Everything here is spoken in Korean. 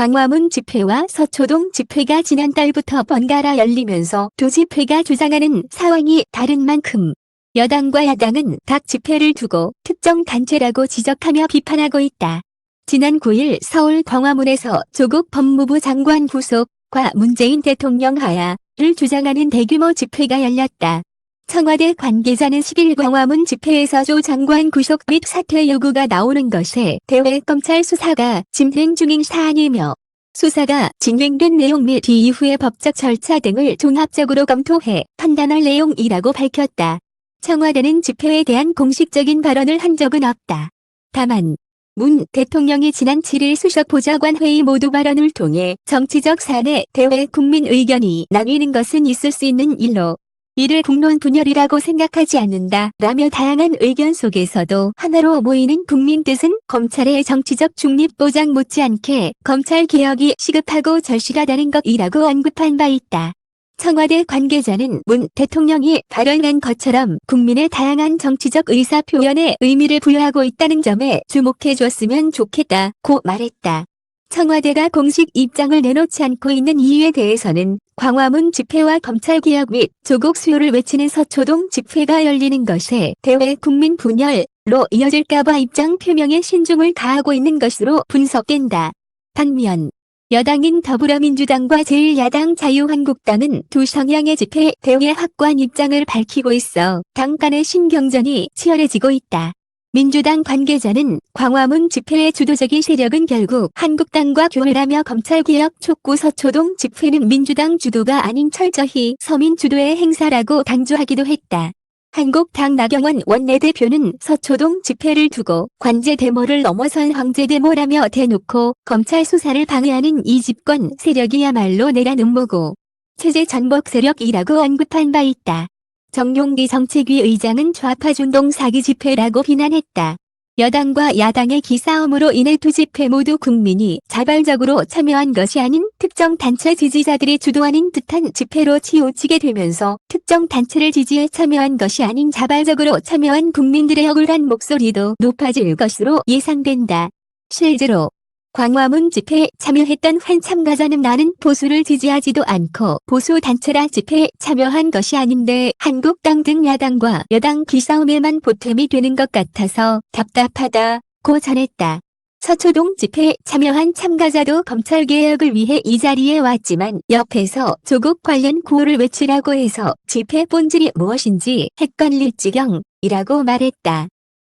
광화문 집회와 서초동 집회가 지난달부터 번갈아 열리면서 두 집회가 주장하는 상황이 다른 만큼 여당과 야당은 각 집회를 두고 특정 단체라고 지적하며 비판하고 있다. 지난 9일 서울 광화문에서 조국 법무부 장관 구속과 문재인 대통령 하야를 주장하는 대규모 집회가 열렸다. 청와대 관계자는 10일 광화문 집회에서 조 장관 구속 및 사퇴 요구가 나오는 것에 대외 검찰 수사가 진행 중인 사안이며 수사가 진행된 내용 및 이후의 법적 절차 등을 종합적으로 검토해 판단할 내용이라고 밝혔다. 청와대는 집회에 대한 공식적인 발언을 한 적은 없다. 다만 문 대통령이 지난 7일 수석 보좌관 회의 모두 발언을 통해 정치적 사안에 대외 국민 의견이 나뉘는 것은 있을 수 있는 일로 이를 국론 분열이라고 생각하지 않는다 라며 다양한 의견 속에서도 하나로 모이는 국민 뜻은 검찰의 정치적 중립 보장 못지않게 검찰 개혁이 시급하고 절실하다는 것이라고 언급한 바 있다. 청와대 관계자는 문 대통령이 발언한 것처럼 국민의 다양한 정치적 의사 표현에 의미를 부여하고 있다는 점에 주목해 줬으면 좋겠다고 말했다. 청와대가 공식 입장을 내놓지 않고 있는 이유에 대해서는 광화문 집회와 검찰개혁 및 조국 수요를 외치는 서초동 집회가 열리는 것에 대외 국민 분열로 이어질까봐 입장 표명에 신중을 다하고 있는 것으로 분석된다. 반면 여당인 더불어민주당과 제1야당 자유한국당은 두 성향의 집회 대회 확고한 입장을 밝히고 있어 당 간의 신경전이 치열해지고 있다. 민주당 관계자는 광화문 집회의 주도적인 세력은 결국 한국당과 교회라며 검찰개혁 촉구 서초동 집회는 민주당 주도가 아닌 철저히 서민 주도의 행사라고 강조하기도 했다. 한국당 나경원 원내대표는 서초동 집회를 두고 관제 데모를 넘어선 황제 데모라며 대놓고 검찰 수사를 방해하는 이 집권 세력이야말로 내란 음모고 체제 전복 세력이라고 언급한 바 있다. 정용기 정책위 의장은 좌파 준동 사기 집회라고 비난했다. 여당과 야당의 기싸움으로 인해 두 집회 모두 국민이 자발적으로 참여한 것이 아닌 특정 단체 지지자들이 주도하는 듯한 집회로 치우치게 되면서 특정 단체를 지지해 참여한 것이 아닌 자발적으로 참여한 국민들의 억울한 목소리도 높아질 것으로 예상된다. 실제로 광화문 집회에 참여했던 한 참가자는 나는 보수를 지지하지도 않고 보수 단체라 집회에 참여한 것이 아닌데 한국당 등 야당과 여당 기싸움에만 보탬이 되는 것 같아서 답답하다 고 전했다. 서초동 집회에 참여한 참가자도 검찰개혁을 위해 이 자리에 왔지만 옆에서 조국 관련 구호를 외치라고 해서 집회 본질이 무엇인지 헷갈릴 지경이라고 말했다.